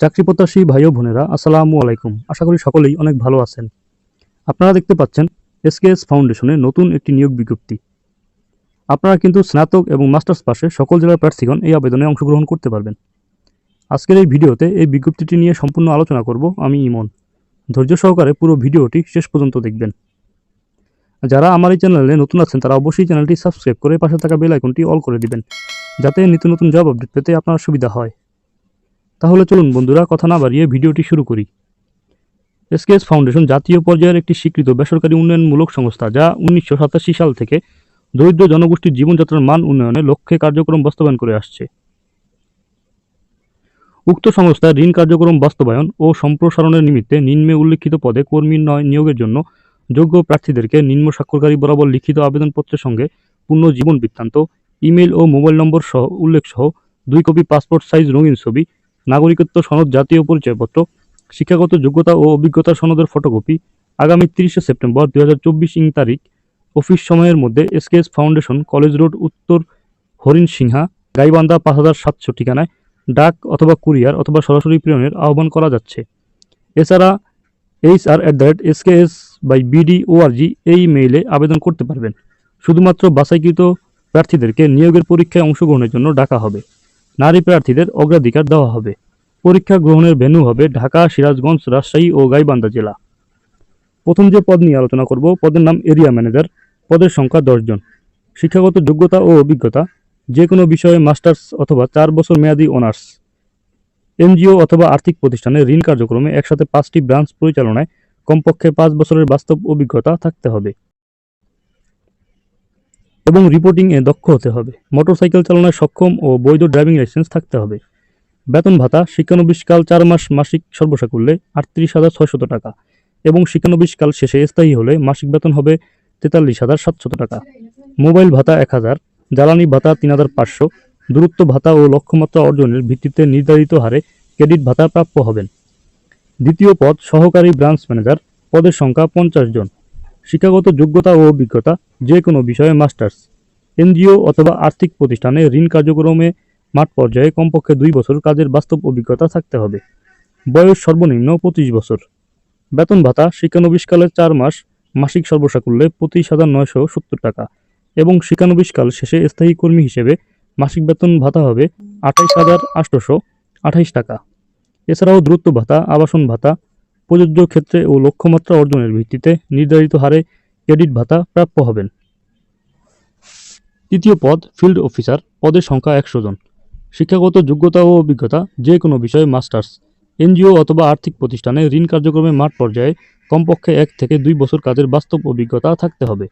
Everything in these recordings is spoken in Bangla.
চাকরি প্রত্যাশী ভাই ও বোনেরা, আসসালামু আলাইকুম। আশা করি সকলেই অনেক ভালো আছেন। আপনারা দেখতে পাচ্ছেন এসকেএস ফাউন্ডেশনে নতুন একটি নিয়োগ বিজ্ঞপ্তি। আপনারা কিন্তু স্নাতক এবং মাস্টার্স পাশে সকল জেলার প্রার্থীগণ এই আবেদনে অংশগ্রহণ করতে পারবেন। আজকের এই ভিডিওতে এই বিজ্ঞপ্তিটি নিয়ে সম্পূর্ণ আলোচনা করব আমি ইমন। ধৈর্য সহকারে পুরো ভিডিওটি শেষ পর্যন্ত দেখবেন। যারা আমার এই চ্যানেলে নতুন আছেন, তারা অবশ্যই চ্যানেলটি সাবস্ক্রাইব করে পাশে থাকা বেল আইকনটি অল করে দিবেন, যাতে নিত্য নতুন জব আপডেট পেতে আপনার সুবিধা হয়। তাহলে চলুন বন্ধুরা, কথা না বাড়িয়ে ভিডিওটি শুরু করি। এসকেএস ফাউন্ডেশন জাতীয় পর্যায়ের একটি স্বীকৃত বেসরকারি উন্নয়নমূলক সংস্থা, যা উনিশশো সাতাশি সাল থেকে দরিদ্র জনগোষ্ঠীর জীবনযাত্রার মান উন্নয়নে লক্ষ্যে কার্যক্রম বাস্তবায়ন করে আসছে। উক্ত সংস্থা ঋণ কার্যক্রম বাস্তবায়ন ও সম্প্রসারণের নিমিত্তে নিম্নে উল্লেখিত পদে কর্মী নয় নিয়োগের জন্য যোগ্য প্রার্থীদেরকে নিম্ন স্বাক্ষরকারী বরাবর লিখিত আবেদনপত্রের সঙ্গে পূর্ণ জীবন বৃত্তান্ত, ইমেল ও মোবাইল নম্বর সহ উল্লেখ সহ দুই কপি পাসপোর্ট সাইজ রঙিন ছবি নাগরিকত্ব সনদ, জাতীয় পরিচয়পত্র, শিক্ষাগত যোগ্যতা ও অভিজ্ঞতার সনদের ফটোকপি আগামী তিরিশে সেপ্টেম্বর দু হাজার চব্বিশ ইং তারিখ। অফিস সময়ের মধ্যে এসকেএস ফাউন্ডেশন, কলেজ রোড, উত্তর হরিণ সিংহা, গাইবান্ধা পাঁচ হাজার সাতশো ঠিকানায় ডাক অথবা কুরিয়ার অথবা সরাসরি প্রেরণের আহ্বান করা যাচ্ছে। এছাড়া H R at the rate SKS by BD ORG এই মেইলে আবেদন করতে পারবেন। শুধুমাত্র বাছাইকৃত প্রার্থীদেরকে নিয়োগের পরীক্ষায় অংশগ্রহণের জন্য ডাকা হবে। নারী প্রার্থীদের অগ্রাধিকার দেওয়া হবে। পরীক্ষা গ্রহণের ভেন্যু হবে ঢাকা, সিরাজগঞ্জ, রাজশাহী ও গাইবান্ধা জেলা। প্রথম যে পদ নিয়ে আলোচনা করব, পদের নাম এরিয়া ম্যানেজার। পদের সংখ্যা দশজন শিক্ষাগত যোগ্যতা ও অভিজ্ঞতা, যে কোনো বিষয়ে মাস্টার্স অথবা চার বছর মেয়াদী অনার্স। এনজিও অথবা আর্থিক প্রতিষ্ঠানে ঋণ কার্যক্রমে একসাথে পাঁচটি ব্রাঞ্চ পরিচালনায় কমপক্ষে পাঁচ বছরের বাস্তব অভিজ্ঞতা থাকতে হবে। এবং রিপোর্টিংয়ে দক্ষ হতে হবে। মোটরসাইকেল চালনায় সক্ষম ও বৈধ ড্রাইভিং লাইসেন্স থাকতে হবে। বেতন ভাতা, শিক্ষানবিশকাল চার মাস মাসিক সর্বসাকুল্যে আটত্রিশ হাজার ছয়শত টাকা এবং শিক্ষানবিশকাল শেষে স্থায়ী হলে মাসিক বেতন হবে তেতাল্লিশ হাজার সাতশত টাকা। মোবাইল ভাতা এক হাজার, জ্বালানি ভাতা তিন হাজার পাঁচশো, দূরত্ব ভাতা ও লক্ষ্যমাত্রা অর্জনের ভিত্তিতে নির্ধারিত হারে ক্রেডিট ভাতা প্রাপ্য হবেন। দ্বিতীয় পদ, সহকারী ব্রাঞ্চ ম্যানেজার পদের সংখ্যা পঞ্চাশ জন। শিক্ষাগত যোগ্যতা ও অভিজ্ঞতা, যে কোনো বিষয়ে মাস্টার্স, এনজিও অথবা আর্থিক প্রতিষ্ঠানে ঋণ কার্যক্রমে মাঠ পর্যায়ে কমপক্ষে দুই বছর কাজের বাস্তব অভিজ্ঞতা থাকতে হবে। বয়স সর্বনিম্ন পঁচিশ বছর। বেতন ভাতা শিক্ষানবিশকালের চার মাস, মাসিক সর্বসাকুল্যে পঁচিশ হাজার নয়শো সত্তর টাকা এবং শিক্ষানবিশকাল শেষে স্থায়ী কর্মী হিসেবে মাসিক বেতন ভাতা হবে আঠাইশ হাজার আটশোশো আঠাইশ টাকা। এছাড়াও দ্রুত ভাতা, আবাসন ভাতা প্রযোজ্য ক্ষেত্রে ও লক্ষ্যমাত্রা অর্জনের ভিত্তিতে নির্ধারিত হারে ক্রেডিট ভাতা প্রাপ্য হবেন। তৃতীয় পদ, ফিল্ড অফিসার, পদের সংখ্যা একশো জন। শিক্ষাগত যোগ্যতা ও অভিজ্ঞতা, যে কোনো বিষয়ে মাস্টার্স, এনজিও অথবা আর্থিক প্রতিষ্ঠানে ঋণ কার্যক্রমে মাঠ পর্যায়ে কমপক্ষে এক থেকে দুই বছর কাজের বাস্তব অভিজ্ঞতা থাকতে হবে।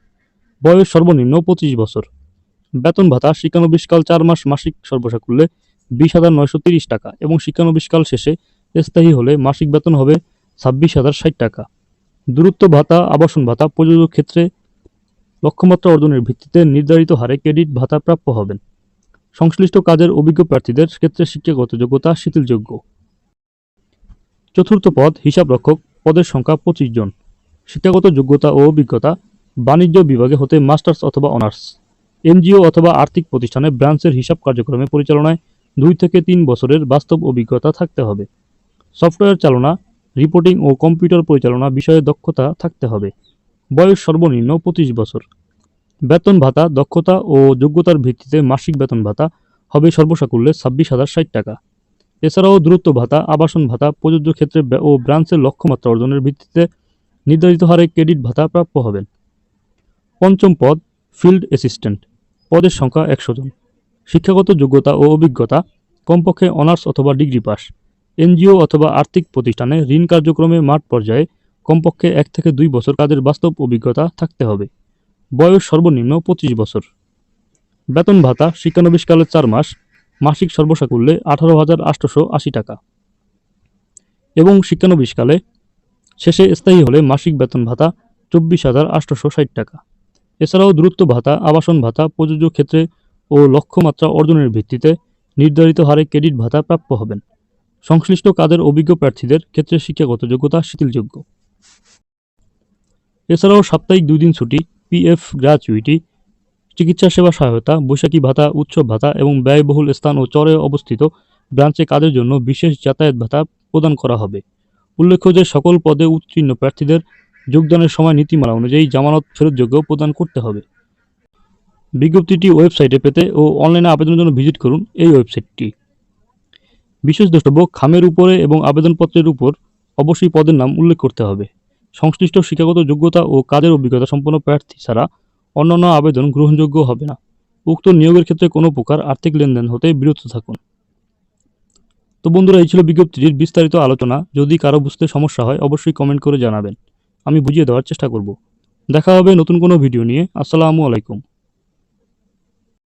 বয়স সর্বনিম্ন পঁচিশ বছর। বেতন ভাতা শিক্ষানবিশকাল চার মাস মাসিক সর্বসাকুল্যে বিশ টাকা এবং শিক্ষানবিশকাল শেষে স্থায়ী হলে মাসিক বেতন হবে ছাব্বিশ হাজার ষাট টাকা। দূরত্ব ভাতা, আবাসন ভাতা, প্রযোজ্য ক্ষেত্রে লক্ষ্যমাত্রা অর্জনের ভিত্তিতে নির্ধারিত হারে ক্রেডিট ভাতা প্রাপ্য হবেন। সংশ্লিষ্ট কাজের অভিজ্ঞ প্রার্থীদের ক্ষেত্রে শিক্ষাগত যোগ্যতা শিথিলযোগ্য। চতুর্থ পদ হিসাবরক্ষক পদের সংখ্যা পঁচিশ জন। শিক্ষাগত যোগ্যতা ও অভিজ্ঞতা বাণিজ্য বিভাগে হতে মাস্টার্স অথবা অনার্স। এনজিও অথবা আর্থিক প্রতিষ্ঠানে ব্রাঞ্চের হিসাব কার্যক্রমে পরিচালনায় দুই থেকে তিন বছরের বাস্তব অভিজ্ঞতা থাকতে হবে। সফটওয়্যার চালনা রিপোর্টিং ও কম্পিউটার পরিচালনা বিষয়ে দক্ষতা থাকতে হবে। বয়স সর্বনিম্ন পঁচিশ বছর। বেতন ভাতা, দক্ষতা ও যোগ্যতার ভিত্তিতে মাসিক বেতন ভাতা হবে সর্বসাকুল্যে ছাব্বিশ হাজার ষাট টাকা। এছাড়াও দূরত্ব ভাতা, আবাসন ভাতা, প্রযোজ্য ক্ষেত্রে ও ব্রাঞ্চের লক্ষ্যমাত্রা অর্জনের ভিত্তিতে নির্ধারিত হারে ক্রেডিট ভাতা প্রাপ্য হবেন। পঞ্চম পদ, ফিল্ড অ্যাসিস্ট্যান্ট। পদের সংখ্যা একশো জন। শিক্ষাগত যোগ্যতা ও অভিজ্ঞতা, কমপক্ষে অনার্স অথবা ডিগ্রি পাস। এনজিও অথবা আর্থিক প্রতিষ্ঠানে ঋণ কার্যক্রমে মাঠ পর্যায়ে কমপক্ষে এক থেকে দুই বছর কাজের বাস্তব অভিজ্ঞতা থাকতে হবে। বয়স সর্বনিম্ন পঁচিশ বছর। বেতন ভাতা শিক্ষানবিশকালের চার মাস, মাসিক সর্বসাকুল্যে আঠারো হাজার আটশোশো আশি টাকা। এবং শিক্ষানবিশকালে শেষে স্থায়ী হলে মাসিক বেতন ভাতা চব্বিশ হাজার আটশোশো ষাট টাকা। এছাড়াও দূরত্ব ভাতা, আবাসন ভাতা, প্রযোজ্য ক্ষেত্রে ও লক্ষ্যমাত্রা অর্জনের ভিত্তিতে নির্ধারিত হারে ক্রেডিট ভাতা প্রাপ্য হবেন। সংশ্লিষ্ট কাজের অভিজ্ঞ প্রার্থীদের ক্ষেত্রে শিক্ষাগত যোগ্যতা শিথিলযোগ্য। এছাড়াও সাপ্তাহিক দুই দিন ছুটি, পিএফ গ্র্যাচুইটি চিকিৎসা সেবা সহায়তা, বৈশাখী ভাতা, উৎসব ভাতা এবং ব্যয়বহুল স্থান ও চরে অবস্থিত ব্রাঞ্চে কাজের জন্য বিশেষ যাতায়াত ভাতা প্রদান করা হবে। উল্লেখ্য যে সকল পদে উত্তীর্ণ প্রার্থীদের যোগদানের সময় নীতিমালা অনুযায়ী জামানত ফেরতযোগ্য প্রদান করতে হবে। বিজ্ঞপ্তিটি ওয়েবসাইটে পেতে ও অনলাইনে আবেদনের জন্য ভিজিট করুন এই ওয়েবসাইটটি। বিশেষ দ্রষ্টব্য খামের উপরে এবং আবেদনপত্রের উপর অবশ্যই পদের নাম উল্লেখ করতে হবে। সংশ্লিষ্ট শিক্ষাগত যোগ্যতা ও কাজের অভিজ্ঞতা সম্পন্ন প্রার্থী ছাড়া অন্যান্য আবেদন গ্রহণযোগ্য হবে না। উক্ত নিয়োগের ক্ষেত্রে কোনো প্রকার আর্থিক লেনদেন হতে বিরত থাকুন। তো বন্ধুরা, এই ছিল বিজ্ঞপ্তিটির বিস্তারিত আলোচনা। যদি কারও বুঝতে সমস্যা হয়, অবশ্যই কমেন্ট করে জানাবেন। আমি বুঝিয়ে দেওয়ার চেষ্টা করব। দেখা হবে নতুন কোনো ভিডিও নিয়ে। আসসালামু আলাইকুম।